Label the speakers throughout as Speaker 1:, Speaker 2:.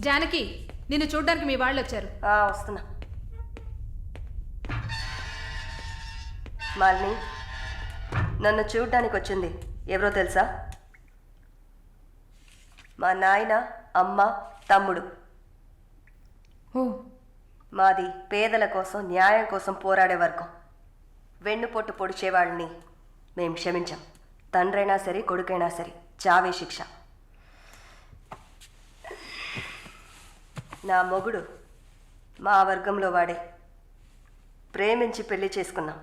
Speaker 1: జానకి నిన్ను చూడ్డానికి మీ వాళ్ళు వచ్చారు.
Speaker 2: వస్తున్నా. మాలిని నన్ను చూడ్డానికి వచ్చింది. ఎవరో తెలుసా? మా నాయన అమ్మ తమ్ముడు. మాది పేదల కోసం న్యాయం కోసం పోరాడే వర్గం. పొట్టు పొడిచేవాళ్ళని. మేం క్షమించాం. తండ్రైనా సరే కొడుకైనా సరే చావే శిక్ష. నా మొగుడు మా వర్గంలో వాడే. ప్రేమించి పెళ్ళి చేసుకున్నాం.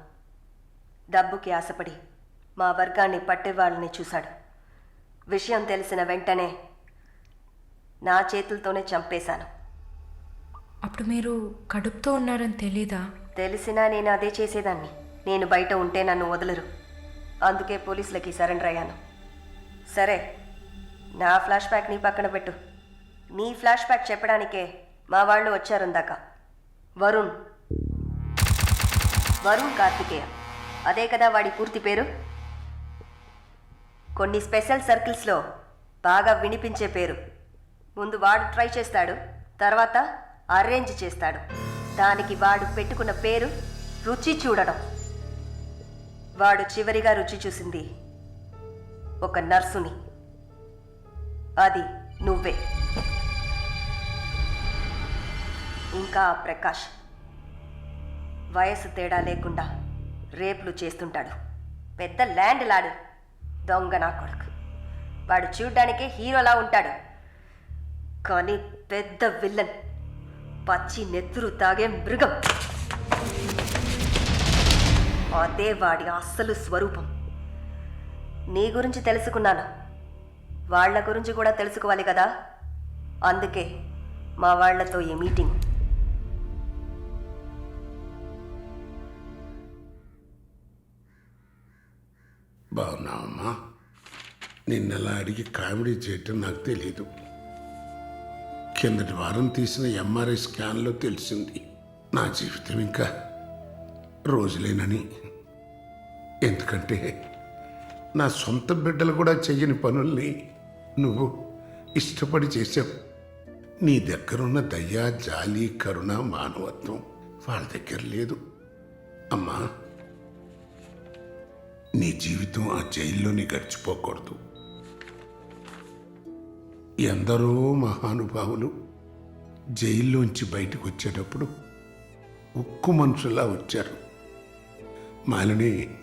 Speaker 2: డబ్బుకి ఆశపడి మా వర్గాన్ని పట్టేవాళ్ళని చూశాడు. విషయం తెలిసిన వెంటనే నా చేతులతోనే చంపేశాను.
Speaker 3: అప్పుడు మీరు కడుపుతో ఉన్నారని తెలీదా?
Speaker 2: తెలిసినా నేను అదే చేసేదాన్ని. నేను బయట ఉంటే నన్ను వదలరు. అందుకే పోలీసులకి సరెండర్ అయ్యాను. సరే నా ఫ్లాష్ బ్యాక్ నీ పక్కన పెట్టు. నీ ఫ్లాష్ బ్యాక్ చెప్పడానికే మా వాళ్ళు వచ్చారు ఇందాక. వరుణ్. వరుణ్ కార్తికేయ. అదే కదా వాడి పూర్తి పేరు? కొన్ని స్పెషల్ సర్కిల్స్లో బాగా వినిపించే పేరు. ముందు వాడు ట్రై చేస్తాడు తర్వాత అరేంజ్ చేస్తాడు. దానికి వాడు పెట్టుకున్న పేరు రుచి చూడడం. వాడు చివరిగా రుచి చూసింది ఒక నర్సుని. అది నువ్వే. ఇంకా ప్రకాష్ వయసు తేడా లేకుండా రేపులు చేస్తుంటాడు. పెద్ద ల్యాండ్ లాడు దొంగ నా కొడుకు. వాడు చూడ్డానికే హీరోలా ఉంటాడు. కానీ పెద్ద విల్లన్ పచ్చి నెత్తురు తాగే మృగం. అదే వాడి అస్సలు స్వరూపం. నీ గురించి తెలుసుకున్నాను. వాళ్ళ గురించి కూడా తెలుసుకోవాలి కదా? అందుకే మా వాళ్ళతో ఈ మీటింగ్.
Speaker 4: బాగున్నావమ్మా నిన్నలా అడిగి కామెడీ చేయటం నాకు తెలియదు కిందటి వారం తీసిన ఎంఆర్ఐ స్కాన్లో తెలిసింది. నా జీవితం ఇంకా రోజులేనని. ఎందుకంటే నా సొంత బిడ్డలు కూడా చెయ్యని పనుల్ని నువ్వు ఇష్టపడి చేసావు నీ దగ్గరున్న దయ జాలి కరుణ మానవత్వం వాళ్ళ దగ్గర లేదు. అమ్మా నీ జీవితం ఆ జైల్లోని గడిచిపోకూడదు. ఎందరో మహానుభావులు జైల్లోంచి బయటకు వచ్చేటప్పుడు ఉక్కు మనుషులా వచ్చారు. మాలిని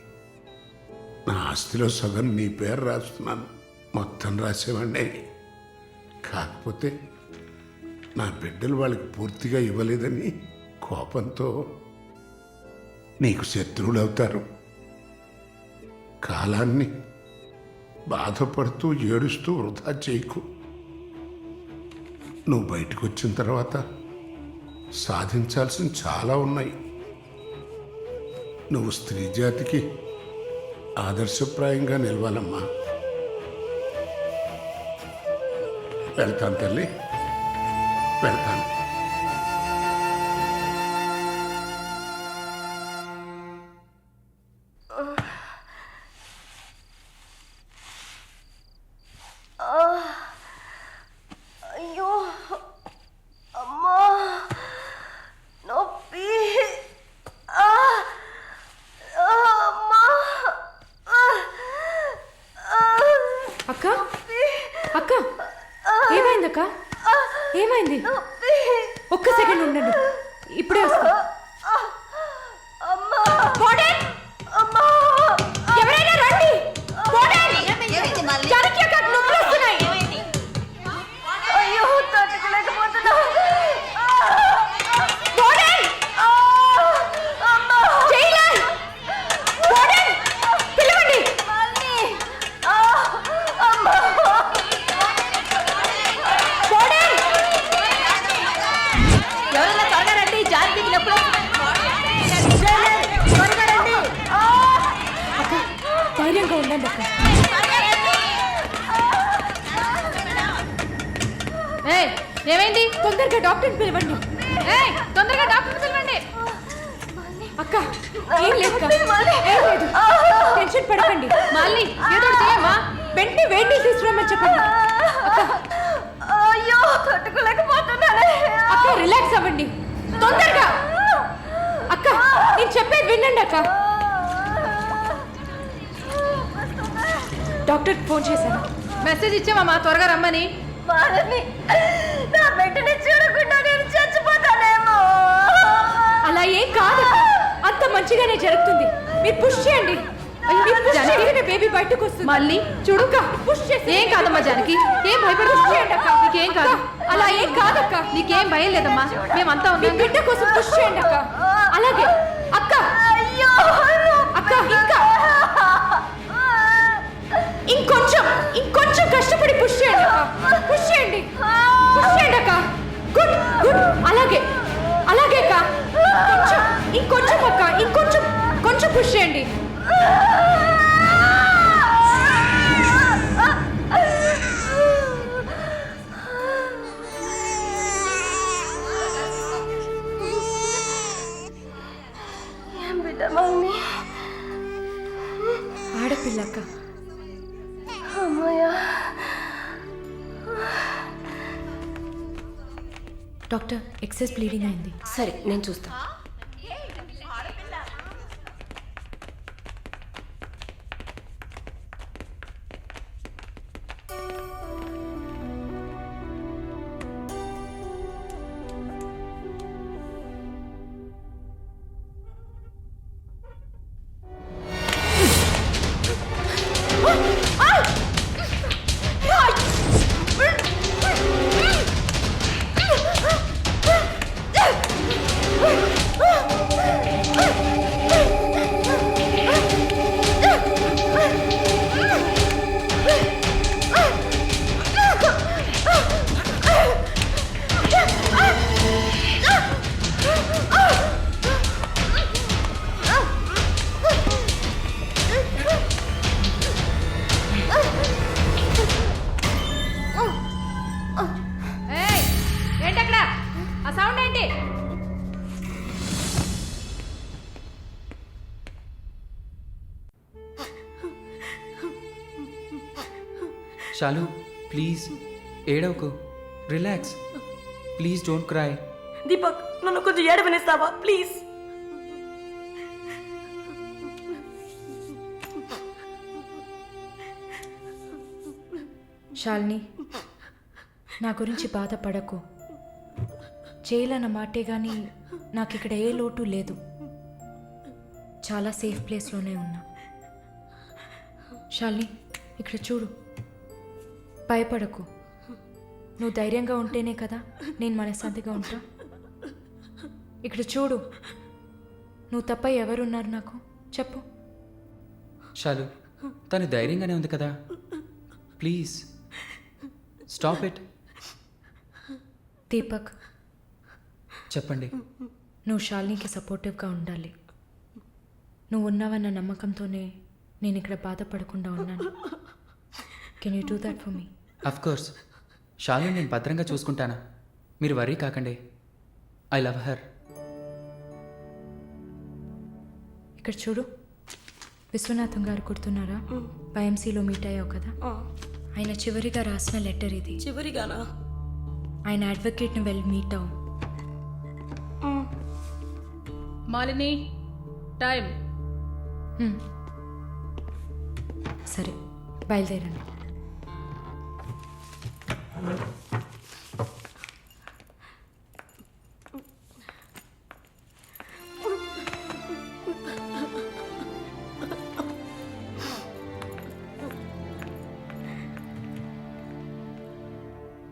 Speaker 4: నా ఆస్తిలో సగం నీ పేరు రాస్తున్నాను. మొత్తం రాసేవాడిని కాకపోతే నా బిడ్డలు వాళ్ళకి పూర్తిగా ఇవ్వలేదని కోపంతో నీకు శత్రువులు అవుతారు కాలాన్ని బాధపడుతూ ఏడుస్తూ వృధా చేయకు. నువ్వు బయటకు వచ్చిన తర్వాత సాధించాల్సిన చాలా ఉన్నాయి. నువ్వు స్త్రీ జాతికి ఆదర్శప్రాయంగా నిలవాలమ్మా. వెళ్తాను తల్లి. వెళ్తాను.
Speaker 3: ఉండండి ఇప్పుడే వస్తా ధైర్యంగా ఉండండి
Speaker 1: ఏమైంది?
Speaker 3: తొందరగా డాక్టర్ పిలవండి.
Speaker 1: తొందరగా డాక్టర్ పిలవండి.
Speaker 3: అక్క ఏం లేదు టెన్షన్ పడకండి.
Speaker 1: మళ్ళీ ఏదో చేయమ్మా.
Speaker 3: వెంటనే వెయిట్ తీసుకురామని చెప్పండి.
Speaker 2: అయ్యో తట్టుకోలేకపోతున్నానే. అక్క రిలాక్స్ అవ్వండి. తొందరగా.
Speaker 3: అక్క నేను చెప్పేది వినండి అక్క. డాక్టర్ ఫోన్ చేశాను.
Speaker 1: మెసేజ్ ఇచ్చామమ్మా త్వరగా రమ్మని?
Speaker 2: నా బిడ్డని చూడకుండా నేను చచ్చిపోతానేమో.
Speaker 3: అలా ఏం కాదు. అంత మంచిగానే జరుగుతుంది. మీరు పుష్ చేయండి. బేబీ బయటకు వస్తుంది.
Speaker 1: మళ్ళీ? చూడు
Speaker 3: పుష్ చేసి
Speaker 1: ఏం కాదమ్మా జానకి? ఏం భయపడదు
Speaker 3: పుష్ చేయండి అక్క?
Speaker 1: నీకేం కాదు?
Speaker 3: అలా ఏం కాదక్క.
Speaker 1: నీకేం భయం లేదమ్మా? మేమంతా ఉన్నాం
Speaker 3: బిడ్డ కోసం పుష్ చేయండి అక్క. పుష్ చేయండి.
Speaker 2: ఏం బిడ్డ మమ్మీ?
Speaker 3: ఆడపిల్ల అక్క
Speaker 2: అమ్మయ్యా.
Speaker 3: డాక్టర్ ఎక్సెస్ బ్లీడింగ్ అయింది.
Speaker 2: సరే నేను చూస్తా.
Speaker 5: షాలు ప్లీజ్ ఏడవకు relax. Please don't cry.
Speaker 6: Deepak నన్ను కొంచెం ఏడవనిస్తావా? ప్లీజ్.
Speaker 3: శాలిని నా గురించి బాధపడకు. చేయలన్న మాటే కానీ నాకు ఇక్కడ ఏ లోటు లేదు. చాలా సేఫ్ ప్లేస్లోనే ఉన్నా. శాలిని ఇక్కడ చూడు. భయపడకు. నువ్వు ధైర్యంగా ఉంటేనే కదా నేను మనశ్శాంతిగా ఉంటా. ఇక్కడ చూడు నువ్వు తప్ప ఎవరున్నారు నాకు? చెప్పు.
Speaker 5: షాలు తను ధైర్యంగానే ఉంది కదా? Please stop it.
Speaker 3: దీపక్
Speaker 5: చెప్పండి.
Speaker 3: నువ్వు శాలినికి సపోర్టివ్గా ఉండాలి. నువ్వు ఉన్నావన్న నమ్మకంతోనే నేను ఇక్కడ బాధపడకుండా ఉన్నాను. Can you do that for me
Speaker 5: course Shalu నేను భద్రంగా చూసుకుంటానా? మీరు వరీ కాకండి. ఐ లవ్ హర్
Speaker 3: ఇక్కడ చూడు. విశ్వనాథం గారు గుర్తున్నారా? వైఎంసీలో మీట్ అయ్యావు కదా? ఆయన చివరిగా రాసిన లెటర్ ఇది.
Speaker 6: చివరిగానా?
Speaker 3: ఆయన అడ్వకేట్ని వెళ్ళి మీట్ అవ్వు.
Speaker 1: మాలిని టైం.
Speaker 3: సరే బయలుదేరండి. Amen.